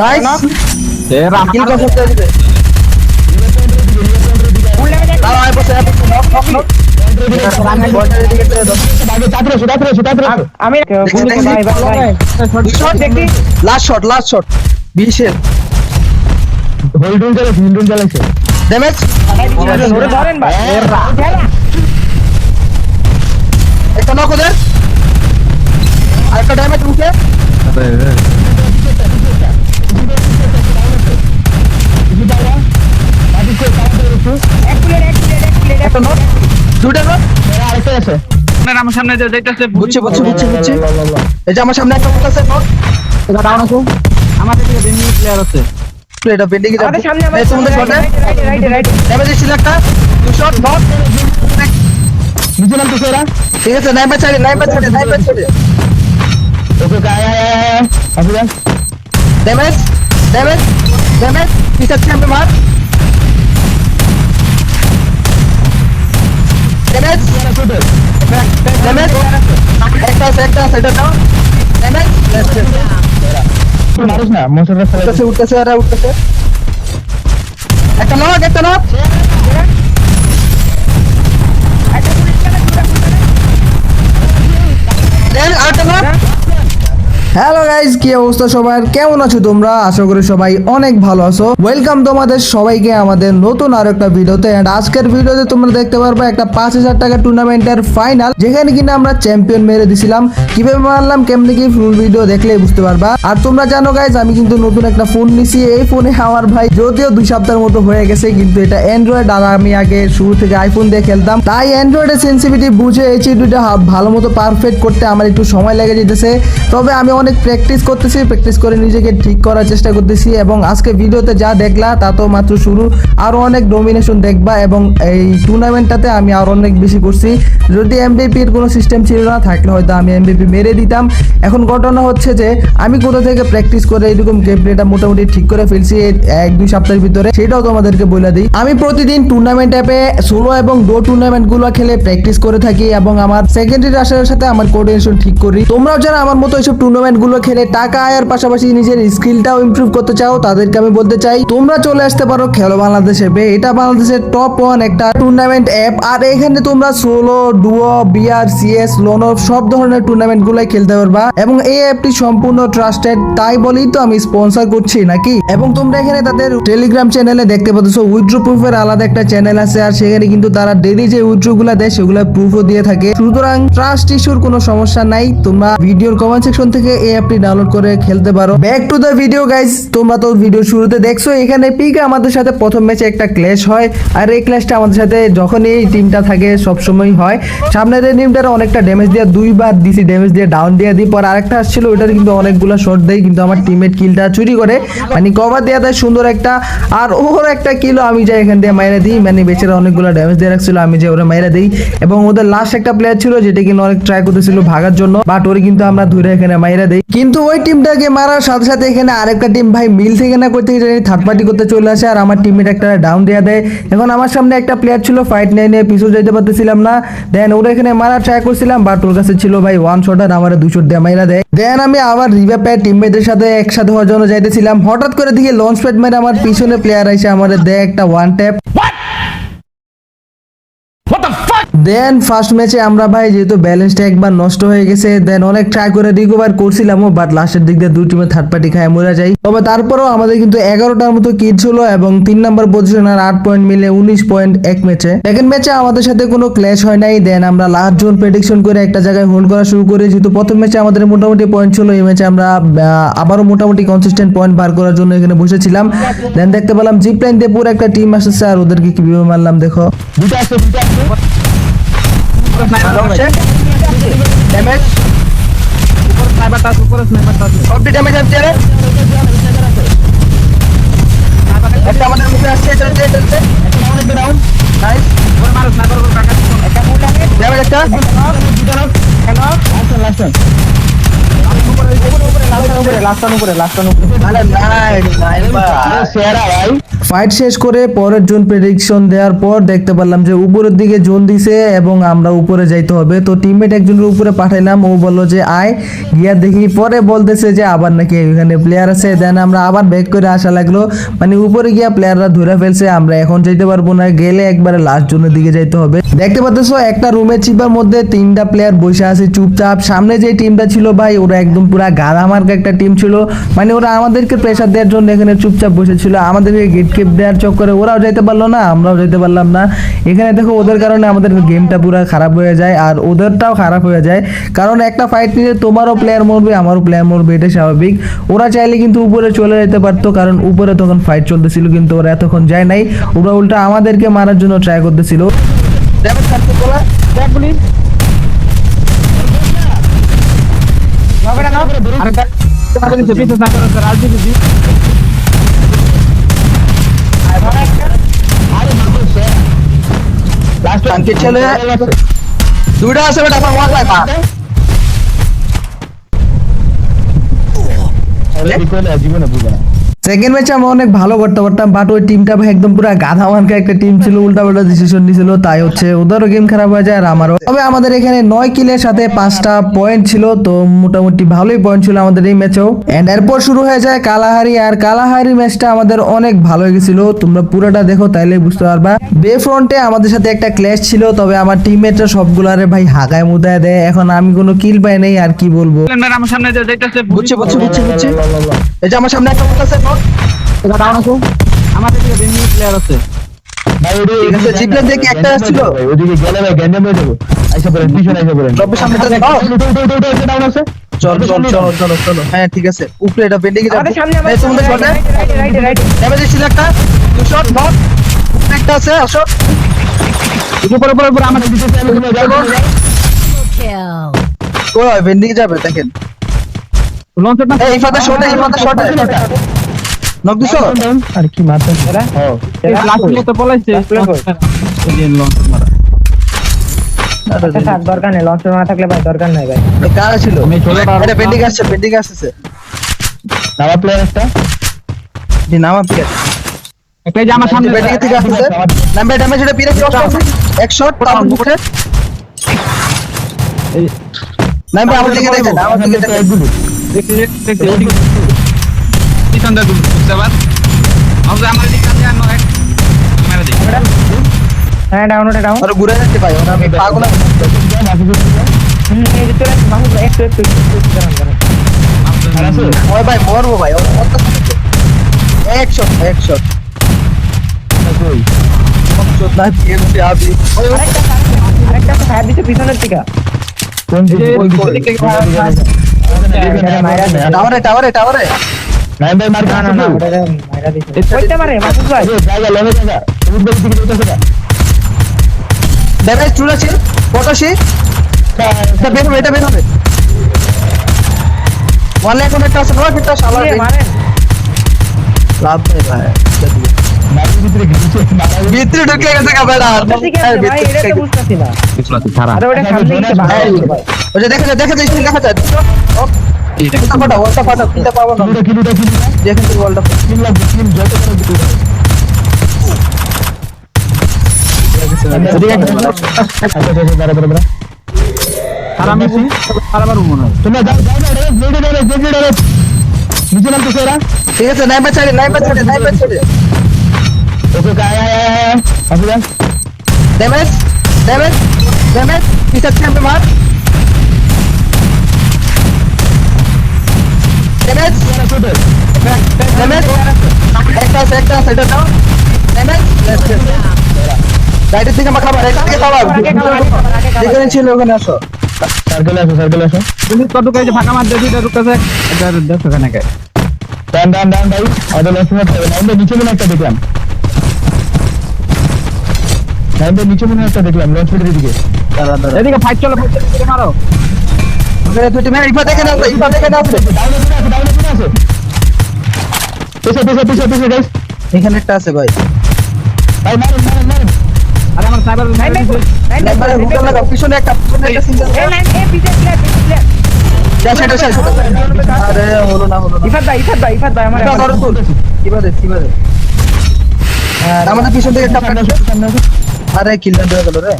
Nice এ রাম kill confirm করে দিবে। দাঁড়াও আয় বসে আয় বসে নক নক নক আমি লাস্ট শট লাস্ট শট বিশের হোল্ডুন চালাইছে হোল্ডুন চালাইছে ড্যামেজ ধরে ধরেন ভাই একটা নক ওদের। আরেকটা ড্যামেজ উঠে এক প্লেট এক প্লেট এক প্লেট একটা নক দুটা নক আরেকটা আছে আমার সামনে যে দেখতেছে বুঝছি বুঝছি বুঝছি বুঝছি এই যে আমার সামনে একটা আছে নক এটা ডাউন আছে আমাদের দিকে বেন্ডিং প্লেয়ার আছে। এটা বেন্ডিং এ আমাদের সামনে এই তোমাদের শটে রাইট রাইট রাইট ড্যামেজ দিছিল একটা। টু শট নক নিচে নামতেছে এরা ঠিক আছে নাইবা ছাড়ে নাইবা ছাড়ে নাইবা ছাড়ে ওকে ওকে আয় আয় আয় আয় ড্যামেজ ড্যামেজ ড্যামেজ পিছার চ্যাম্পে মার। ড্যামেজ ড্যামেজ একটা আছে একটা আছে এটা দাও ড্যামেজ মারিস না মশাটা ফেলে উঠতেছে উঠতেছে আর উঠতেছে একটা নক একটা নক দেন আরেকটা নক হ্যালো গাইজ কি অবস্থা সবার? কেমন আছো তোমরা? আশা করি সবাই অনেক ভালো আছো। ওয়েলকাম তোমাদের সবাইকে আমাদের নতুন আরও একটা ভিডিওতে। এন্ড আজকের ভিডিওতে তোমরা দেখতে পারবে একটা পাঁচ হাজার টাকা টুর্নামেন্টের ফাইনাল যেখানে কিনা আমরা চ্যাম্পিয়ন মেরে দিছিলাম। কীভাবে মারলাম, কেমনি কি ফুল ভিডিও দেখলেই বুঝতে পারবা। আর তোমরা জানো গাইজ আমি কিন্তু নতুন একটা ফোন নিছি। এই ফোনে আমার ভাই যদিও দুই সপ্তাহের মতো হয়ে গেছে, কিন্তু এটা অ্যান্ড্রয়েড আর আমি আগে শুরু থেকে আইফোন দিয়ে খেলতাম। তাই অ্যান্ড্রয়েডের সেন্সিভিটি বুঝে এই চিডিটা ভালো মতো পারফেক্ট করতে আমার একটু সময় লেগে যেতেছে। তবে আমি অনেক প্র্যাকটিস করতেছি প্র্যাকটিস করে নিজেকে ঠিক করার চেষ্টা করতেছি এবং আজকে ভিডিওতে যা দেখলা তা তো মাত্র শুরু। আরও অনেক ডোমিনেশন দেখবা এবং এই টুর্নামেন্টটাতে আমি আরও অনেক বেশি করছি। যদি এমবিপির কোনো সিস্টেম ছিল না, থাকলে হয়তো আমি এমবিপি মেরে দিতাম। এখন ঘটনা হচ্ছে যে, আমি কোথা থেকে প্র্যাকটিস করে এরকম গেম প্লেটা মোটামুটি ঠিক করে ফেলছি এক, দুই সপ্তাহের ভিতরে, সেটাও তোমাদেরকে বলে দিই। আমি প্রতিদিন টুর্নামেন্ট অ্যাপে সোলো এবং ডো টুর্নামেন্টগুলো খেলে প্র্যাকটিস করে থাকি এবং আমার সেকেন্ডারি রাশারের সাথে আমার কোঅর্ডিনেশন ঠিক করি। তোমরাও যারা আমার মতো এইসব টুর্নামেন্ট গুলো খেলে টাকা আয়ের পাশাপাশি নিজের স্কিলটাও ইমপ্রুভ করতে চাও, তাদেরকে আমি বলতে চাই, তোমরা চলে আসতে পারো খেলো বাংলাদেশ অ্যাপে এটা বাংলাদেশের টপ ওয়ান একটা টুর্নামেন্ট অ্যাপ আর এখানে তোমরা সোলো ডুও বিআর সিএস লোনো সব ধরনের টুর্নামেন্ট গুলাই খেলতে পারবা, এবং এই অ্যাপটি সম্পূর্ণ ট্রাস্টেড তাই বলেই তো আমি স্পন্সর করছি, নাকি? এবং তোমরা এখানে তাদের টেলিগ্রাম চ্যানেলে দেখতে পাচ্ছ উইথড্রো প্রুফের আলাদা একটা চ্যানেল আছে, আর সেখানে কিন্তু তারা ডেলি যে উইথড্রো গুলা দেয়, সেগুলো প্রুফও দিয়ে থাকে। সুতরাং ট্রাস্ট ইস্যুর কোনো সমস্যা নাই, তোমরা ভিডিওর কমেন্ট সেকশন থেকে এই অ্যাপটি ডাউনলোড করে খেলতে পারো। Back to the video guys তোমরা তো ভিডিও শুরুতে দেখছ, এখানে পিক আমাদের সাথে প্রথম ম্যাচে একটা ক্ল্যাশ হয়। আর এই ক্ল্যাশটা আমাদের সাথে যখনই এই টিমটা থাকে সবসময় হয়। সামনের এই টিমটার অনেকটা ড্যামেজ দিয়ে দুইবার দিছি ড্যামেজ দিয়ে ডাউন দিয়ে দিই। পর আরেকটা আসছিল, ওইটার কিন্তু অনেকগুলো শট দেয় কিন্তু আমার টিমের কিলটা চুরি করে। মানে কভার দেওয়া দেয় সুন্দর একটা। আর ওর একটা কিলো আমি যাই এখান দিয়ে মাইরে দিই। মানে বেচারা অনেকগুলো ড্যামেজ দিয়ে রাখছিল, আমি যে ওরা মাইরে দিই। এবং ওদের লাস্ট একটা প্লেয়ার ছিল, যেটা কিন্তু অনেক ট্রাই করতেছিল ভাগার জন্য। বাট ওরে কিন্তু আমরা ধরে এখানে মাইরা দেই কিন্তু ওই টিমটাকে মারার সাথে সাথে এখানে আরেকটা টিম ভাই মিল থেকে না করতে থার্ড পার্টি করতে চলে আসে আর আমার টিমমেট একটা ডাউন দেওয়া দেয়। এখন আমার সামনে একটা প্লেয়ার ছিল ফাইট নাইনে পিছু যাইতে পারতেছিলাম না। দেন ওরা এখানে মারা ট্রাই করছিলাম বাট ওর কাছে ছিল ভাই ওয়ান শট আর আমার দুশো শট দিয়ে দেন আমি আবার রিভে প্যাড টিমমেটদের সাথে একসাথে হওয়ার জন্য যাইতেছিলাম। হঠাৎ করে দেখি লঞ্চ প্যাড মেরে আমার পিছনে প্লেয়ার এসে আমার দেয় একটা ওয়ান ট্যাপ দেন ফার্স্ট ম্যাচে আমরা ভাই যেহেতু ব্যালেন্সটা একবার নষ্ট হয়ে গেছে দেন অনেক ট্রাই করে রিকভার করছিলামও বাট লাস্টের দিক দিয়ে দুই টিমে থার্ড পার্টি খায় মরে যাই তবে তারপরেও আমাদের কিন্তু এগারোটার মতো কিল ছিল এবং তিন নম্বর পজিশন আর আট পয়েন্ট মিলে উনিশ পয়েন্ট এক ম্যাচে সেকেন্ড ম্যাচে আমাদের সাথে কোনো ক্ল্যাশ হয় নাই দেন আমরা লাস্ট জোন প্রেডিকশন করে একটা জায়গায় হোল্ড করা শুরু করি। যেহেতু প্রথম ম্যাচে আমাদের মোটামুটি পয়েন্ট ছিল, এই ম্যাচে আমরা আবারও মোটামুটি কনসিস্টেন্ট পয়েন্ট বার করার জন্য এখানে বসেছিলাম। দেন দেখতে পেলাম জিপ লাইন দিয়ে পুরো একটা টিম আসছে, আর ওদেরকে কীভাবে মারলাম দেখো। দুটো আছে দুটো আছে ড্যামেজ স্নাইপার টাচ উপরে স্নাইপার টাচ সবটি ড্যামেজ আছে রে একটা আমাদের মুখে আসছে এটা এটা এটা এটা ডাউন নাইস উপরে মারো স্নাইপার উপরে কাকা একটা লাস্ট লাস্ট লাস্টন উপরে লাস্টন উপরে সেরা ভাই ফাইট শেষ করে পরের জোন প্রেডিকশন দেওয়ার পর দেখতে পারলাম যে উপরের দিকে জোন দিছে এবং আমরা উপরে যাইতে হবে। তো টিমমেট একজনের উপরে পাঠাইলাম, ও যে, আয়। গিয়া দেখি পরে বলতেছে যে, আবার নাকি এখানে প্লেয়ার আছে। দেন আমরা আবার ব্যাক করে আসা লাগল। মানে উপরে গিয়া প্লেয়াররা ধরে ফেলছে, আমরা এখন যেতে পারব না। গেলে একবারে লাস্ট জোনের দিকে যাইতে হবে। দেখতে পাচ্ছ, একটা রুমের চিপার মধ্যে তিনটা প্লেয়ার বসে আছে চুপচাপ। সামনে যে টিমটা ছিল ভাই, ওরা একদম পুরা গাধা মার্কা একটা টিম ছিল। মানে ওরা আমাদেরকে প্রেসার দেওয়ার জন্য এখানে চুপচাপ বসেছিল। আমাদেরকে গেট কেপ দেওয়ার চক্করে ওরাও যেতে পারল না, আমরাও যেতে পারলাম না। এখানে দেখো ওদের কারণে আমাদের গেমটা পুরো খারাপ হয়ে যায় আর ওদেরটাও খারাপ হয়ে যায়। কারণ একটা ফাইট নিলে তোমারও প্লেয়ার মরবে, আমারও প্লেয়ার মরবে এটা স্বাভাবিক। ওরা চাইলে কিন্তু উপরে চলে যেতে পারতো, কারণ উপরে তখন ফাইট চলতেছিল, কিন্তু ওরা এতক্ষণ যায় নাই। ওরা উল্টা আমাদেরকে মারার জন্য ট্রাই করতেছিল। নকটা নক আরেকটা আমাদের নিচে পিছে স্নাইপার আছে রাজদীপ জি লাস্ট টানকে চলে সেকেন্ড ম্যাচে আমরা অনেক ভালো করতে পারতাম বাট ওই টিমটা ভাই একদম পুরো গাধা মানকা একটা টিম ছিল উল্টা পাল্টা ডিসিশন নিয়েছিল তাই হচ্ছে ওদেরও গেম খারাপ হয়ে যায় আর আমারও। তবে আমাদের এখানে নয় কিলের সাথে পাঁচটা পয়েন্ট ছিল তো মোটামুটি ভালোই পয়েন্ট ছিল আমাদের এই ম্যাচেও এন্ড এরপর শুরু হয়ে যায় কালাহারি আর কালাহারি ম্যাচটা আমাদের অনেক ভালো হয়ে গেছিল তোমরা পুরোটা দেখো তাইলে বুঝতে পারবা। বে ফ্রন্টে আমাদের সাথে একটা ক্ল্যাশ ছিল তবে আমার টিমমেটরা সবগুলারে ভাই হাগায় মুদায় দেয় এখন আমি কোনো কিল পাই নাই আর কি বলব? আমার সামনে যে যাইতাছে বুঝছি বুঝছি বুঝছি বুঝছি। এই যে আমার সামনে একটা আছে এটা ডাউন আছে। আমাদের দিকে বেন্নি প্লেয়ার আছে। ভাই ওদিকে ঠিক আছে, জিপলার একটা আসছিল। ভাই, ওদিকে গেলে ভাই গ্যান্ডাম হয়ে যাব। আইসা পড়েন পিছনে আইসা পড়েন। সবের সামনে একটা দাও। উঠো, উঠো, উঠো, উঠো, একটা down আছে। চলো চলো চলো চলো চলো। হ্যাঁ ঠিক আছে। উপরে এটা বেন্ডিং এ যাবে। আমাদের সামনে এই তোমাদের শটে রাইটে রাইটে রাইটে ড্যামেজ দিছিল একটা। টু শট নট একটা আছে আসো উপরে উপরে উপরে আমাদের দিকে ও বেন্ডিং যাবে। দেখেন। না এই শটে নক দিছো আর কি মারতে ও লাস্ট তো পলাইছে আচ্ছা দরকার নেই লঞ্চের না থাকলে ভাই দরকার নাই ভাই। কারা ছিল? এটা বেন্ডিং আসছে বেন্ডিং আসছে। নামা প্লেয়ার একটা? জি নাম আপনি একটা আমার সামনে বেন্ডিং থেকে আসছে নাম্বার ড্যামেজ এটা পিরে ক্রস করছে। এক শট তার উপরে। এই নাম্বার আমার দিকে দেখেন আমার দিকে দেখেন। দেখতে ওদিকে। পিছন দিয়ে পার আমরা দিকে এক মেরে দিই। হ্যাঁ ডাউন ওটা ডাউন আর ঘুরে যাচ্ছে ভাই ওরা আমি পাগল আমি। হুম এই যে চলে আসছে একটু একটু একটু একটু দাঁড়ান দাঁড়ান। ওই ভাই মরবো ভাই ওর কত এক শট এক শট চোদ্দা পিএমসি আবি। আরেকটা আছে, আরেকটা ফায়ার দিচ্ছে পিছনের দিকে কোন দিকে। এই যে কোন দিক? দিকে টাওয়ারে টাওয়ারে টাওয়ারে। নাইম ভাই মার না না না ওটা মাইরা দিচ্ছে কইতে পারে মাহমুদ ভাই। জায়গা লগে জায়গা সবুজ ভাই দিকে যেতেছে না ড্যামেজ চুল আছে পটাশি এটা বের হবে এটা বের হবে। ওয়ান এখন একটা আছে নয় ফিটটা শালা দিয়ে লাভ নেই ভাই মাটির ভিতরে গিয়েছে ভিতরে ঢুকে গেছে কাবেড়া কোথা থেকে আসছে ভাই? এটা তো বুঝতেছি না। ছাড়া। আরে ওটা সামনে ভাই। ওই দেখা যায় দেখা যায়। দেখা যায় ওটা ফাটা ওটা ফাটা কিনতে পাবো না কিলোটা কিলোটা কিলোটা দেখেন তো ওয়ালটা কিলো লাগবে কিলো যত করে দিতে এদিকে একটা আচ্ছা আচ্ছা দাঁড়া দাঁড়া দাঁড়া খারাপ মেশি খারাপ মনে হয় তোমরা যাও যাও না রে ড্যামেজ ড্যামেজ একটা আছে একটা আছে এটা দাও। ড্যামেজ রাইটের দিকে মাখা রাইট দিকে খাওয়া যেখানে ছিল ওখানে আসো। সার্কেল আসো সার্কেল আসো। তুমি কত কাজে ফাঁকা মার দেখি এটা রুকাছে এটা দেখো কেন কে? ডান ডান ডান ভাই। আদা লসিনা খাবে না আমরা নিচে মনে একটা দেখলাম। নাইমে নিচে মনে একটা দেখলাম লঞ্চ দিকে। দাঁড়া এদিকে ফাইট চলো ফাইট চলো মারো ওখানে দুটি মেয়ে ইফা দেখে না ইফা দেখে না আছে আছে ডাউনে আছে। পিছে পিছে পিছে পিছে গাইস এখানে একটা আছে ভাই। ভাই মারেন মারেন মারেন। আরে আমার সাইবার নাইন নাইন নাইন একবারে হুকার লাগা পিছনে একটা পিছনে একটা সিঙ্গেল এই নাইন এই পিছে প্লেয়ার পিছে প্লেয়ার শেষ, এটা শেষ। আরে হলো না হলো না। ইফাত ভাই ইফাত ভাই ইফাত ভাই আমার এটা ধরো তুল। কীভাবে কীভাবে? আমাদের পিছন থেকে একটা আরে কিলটা দেওয়া গেল রে।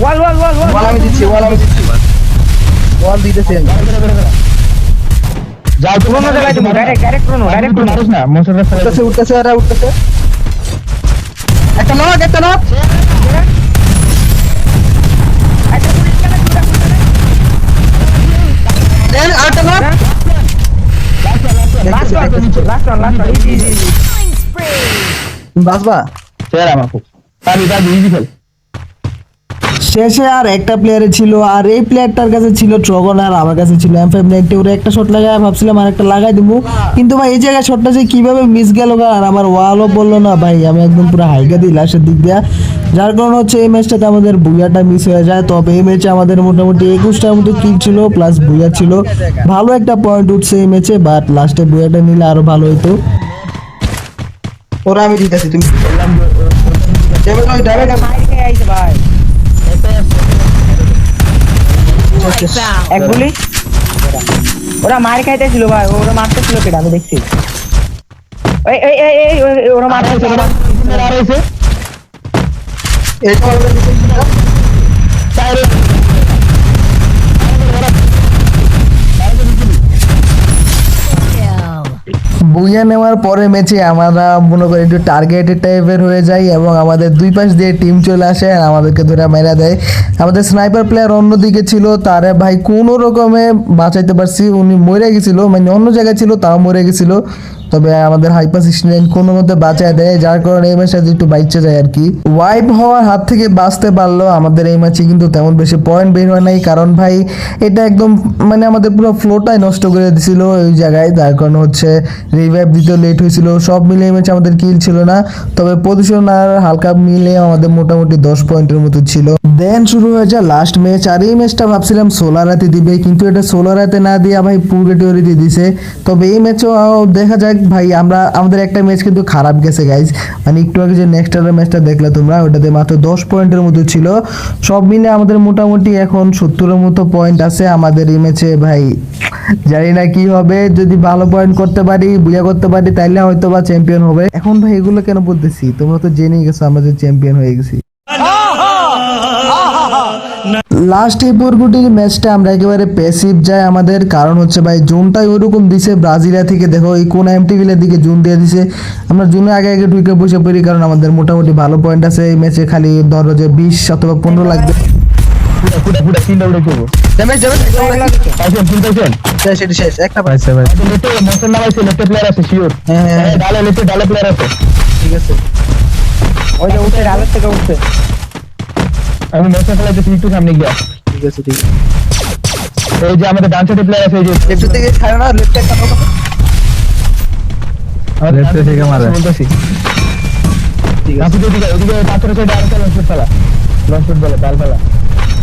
ওয়াল ওয়াল ওয়াল ওয়াল। ওয়াল আমি দিচ্ছি ওয়াল আমি দিচ্ছি। ওয়াল দিতেছি আমি যাও কোন মধ্যে ভাই তুমি ডাইরেক্ট ডাইরেক্ট কোন ডাইরেক্ট কোন মারিস না মোটরের ফেলে উঠতেছে উঠতেছে আরে উঠতেছে। একটা নক একটা নক। একটা পুলিশ কেন দুটা দেন আরেকটা knock. Last one last one last one easy easy easy বাসবা ছেড়ে আমাকে। পাবি ইজি খেল। শেষে আর একটা প্লেয়ারে ছিল আর এই প্লেয়ারটার কাছে ছিল ট্রগন আর আমার কাছে ছিল এম ফাইভ নাইনটি ওরে একটা শট লাগায় ভাবছিলাম আর একটা লাগাই দিব। কিন্তু ভাই এই জায়গায় শটটা যে কীভাবে মিস গেল আর আমার ওয়ালও বলল না ভাই আমি একদম পুরো হাইগা দিই লাস্টের দিক দিয়া। যার কারণে হচ্ছে এই ম্যাচটাতে আমাদের বুয়াটা মিস হয়ে যায়। তবে এই ম্যাচে আমাদের মোটামুটি একুশটার মতো কিল ছিল প্লাস বুয়া ছিল। ভালো একটা পয়েন্ট উঠছে এই ম্যাচে বাট লাস্টে বুয়াটা নিলে আরও ভালো হতো ওরা আমি দিতেছি তুমি ভাই? এক গুলি? ওরা মার খাইতেছিল ভাই ওরা মারতেছিল কেটে আমি দেখছি। এই এই এই এই ওরা মারতেছিল ওরা বুইয়া নেওয়ার পরে ম্যাচে আমরা মনে করি একটু টার্গেটেড টাইপের হয়ে যাই এবং আমাদের দুই পাশ দিয়ে টিম চলে আসে আর আমাদেরকে ধরে মেরা দেয়। আমাদের স্নাইপার প্লেয়ার অন্যদিকে ছিল, তারে ভাই কোনো রকমে বাঁচাইতে পারছি, উনি মরে গেছিল মানে অন্য জায়গায় ছিল, তাও মরে গেছিল। তবে আমাদের নাইন কোনো মতে বাঁচায় দেয়, যার কারণে এই ম্যাচটা একটু বাইচে যায় আর কি। ওয়াইপ হওয়ার হাত থেকে বাঁচতে পারল আমাদের এই ম্যাচে কিন্তু তেমন বেশি পয়েন্ট বের হয় নাই, কারণ ভাই এটা একদম মানে আমাদের পুরো ফ্লোটাই নষ্ট করে দিছিল ওই জায়গায়, যার কারণে হচ্ছে রিভাইভ দিতে লেট হয়েছিল। সব মিলে ম্যাচে আমাদের কিল ছিল না, তবে পজিশন আর হালকা মিলে আমাদের মোটামুটি দশ পয়েন্টের মতো ছিল। দেন শুরু হয়ে যায় লাস্ট ম্যাচ আর এই ম্যাচটা ভাবছিলাম সোলার রাতে দিবে, কিন্তু এটা সোলার রাতে না দিয়ে ভাই পুরগেটিওরি দিয়ে দিছে। তবে এই ম্যাচও দেখা যাক ভাই, আমরা, আমাদের একটা ম্যাচ কিন্তু খারাপ গেছে গাইজ মানে একটু আগে যে নেক্সট ম্যাচটা দেখলে তোমরা, ওটাতে মাত্র দশ পয়েন্টের মতো ছিল। সব মিলে আমাদের মোটামুটি এখন সত্তরের মতো পয়েন্ট আছে আমাদের এই ম্যাচে ভাই। জানি না কি হবে, যদি ভালো পয়েন্ট করতে পারি, বুঝা করতে পারি, তাইলে হয়তো বা চ্যাম্পিয়ন হবে। এখন ভাই, এগুলো কেন বলতেছি? তোমরা তো জেনেই গেছো আমরা যে চ্যাম্পিয়ন হয়ে গেছি। লাস্ট এই পর্বটির ম্যাচটা আমরা একেবারে প্যাসিভ যাই আমাদের। কারণ হচ্ছে ভাই জুনটাই ওইরকম দিছে ব্রাজিলিয়া থেকে দেখো এই কোন এমটিভিলের দিকে জুন দিয়ে দিছে। আমরা জুনে আগে আগে ঢুকে বসে পড়ি কারণ আমাদের মোটামুটি ভালো পয়েন্ট আছে এই ম্যাচে খালি ধরো যে বিশ অথবা পনেরো লাগবে। শিওর হ্যাঁ, হ্যাঁ, হ্যাঁ। আছে ঠিক আছে ওই যে উঠে ডালের থেকে উঠছে। আমি মোটর ফেলাইতেছি একটু সামনে গিয়া ঠিক আছে ঠিক আছে। এই যে আমাদের ডান সাইডে প্লেয়ার আছে এই যে লেফটের থেকে খায় না লেফটে একটা Left এ ডান থেকে মারে। বলতেছি। ঠিক আছে। কাকুতে দিকে ওদিকে পাথরের সাইডে আরেকটা লঞ্চ ফেলা লঞ্চ বলে পাল ফেলা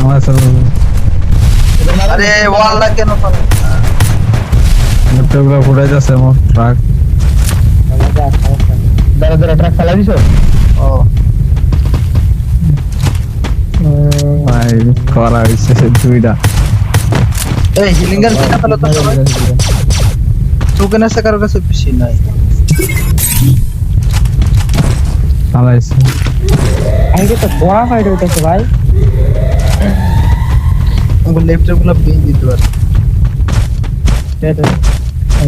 আমার সব আরে ওয়ালটা কেন পাবে ল্যাপটপগুলো ফুটাই যাচ্ছে আমার ট্রাক দাঁড়া দাঁড়া ট্রাক ফেলা দিছো? ও। ভাই করা হয়েছে দুইটা এই হিলিঙ্গার কিনা ফেলো তো সবাই টোকেন আছে কাছে বেশি নাই চালাইছে আমি তো বড় ফাইট হইতেছে ভাই লেফটেরগুলো পেয়ে দিতে পারে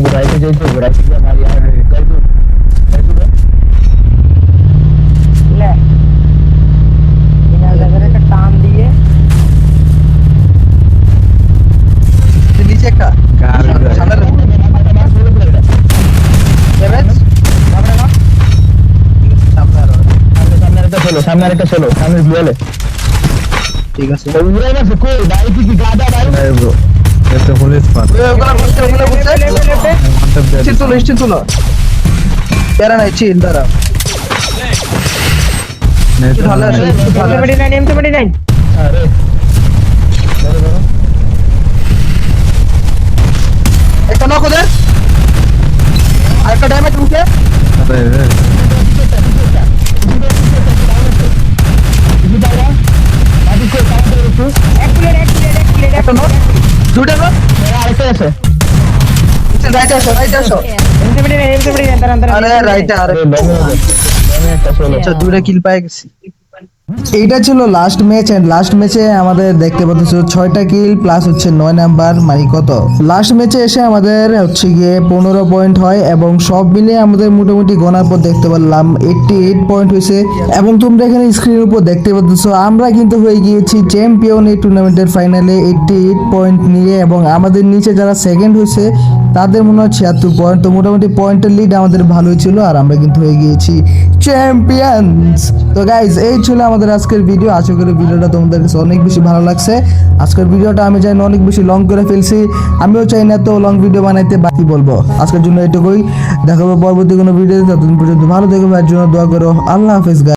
রাইটে যাইতো রাইটে মারি আর গাইতো গাইতো লে বিনা জায়গায় একটা টান দিয়ে নিচে একটা কার সামনে আরেকটা বিয়ালে ঠিক আছে। না কি গাদা ব্রো এটা পুলিশ পার ওগুলা ওগুলা প্যারা নাই চিল দাঁড়া ভালো আছে? ভালো আরে ধরো ধরো একটা নক ওদের। আরেকটা ড্যামেজ উঠে নক আরেকটা আছে। রাইট আসো আসো। এমসি এমসি আরে আরে আচ্ছা দুটা কিল পাই গেছি। এইটা ছিল লাস্ট ম্যাচ এন্ড লাস্ট ম্যাচে আমাদের দেখতে পাচ্ছ ছয়টা কিল প্লাস হচ্ছে নয় নাম্বার মানে কত? লাস্ট ম্যাচে এসে আমাদের হচ্ছে গিয়ে পনেরো পয়েন্ট হয় এবং সব মিলিয়ে আমাদের মোটামুটি গোনার পর দেখতে পারলাম এইটটি এইট পয়েন্ট হয়েছে এবং তোমরা এখানে স্ক্রিনের উপর দেখতে পাচ্ছ, আমরা কিন্তু হয়ে গিয়েছি চ্যাম্পিয়ন এই টুর্নামেন্টের ফাইনালে এইটটি এইট পয়েন্ট নিয়ে এবং আমাদের নিচে যারা সেকেন্ড হয়েছে তাদের মনে হয় ছিয়াত্তর পয়েন্ট তো মোটামুটি পয়েন্টের লিড আমাদের ভালোই ছিল আর আমরা কিন্তু হয়ে গিয়েছি চ্যাম্পিয়ন্স তো গাইজ এই ছিল আমাদের আজকের ভিডিও আশা করি ভিডিওটা তোমাদের কাছে অনেক বেশি ভালো লাগছে। আজকের ভিডিওটা আমি চাই না অনেক বেশি লং করে ফেলছি। আমিও চাই না তো লং ভিডিও বানাইতে বাকি বলব? আজকের জন্য এটুকুই দেখাবো পরবর্তী কোনো ভিডিও ততদিন পর্যন্ত ভালো ভাইয়ের জন্য দোয়া করো। আল্লাহ হাফেজ।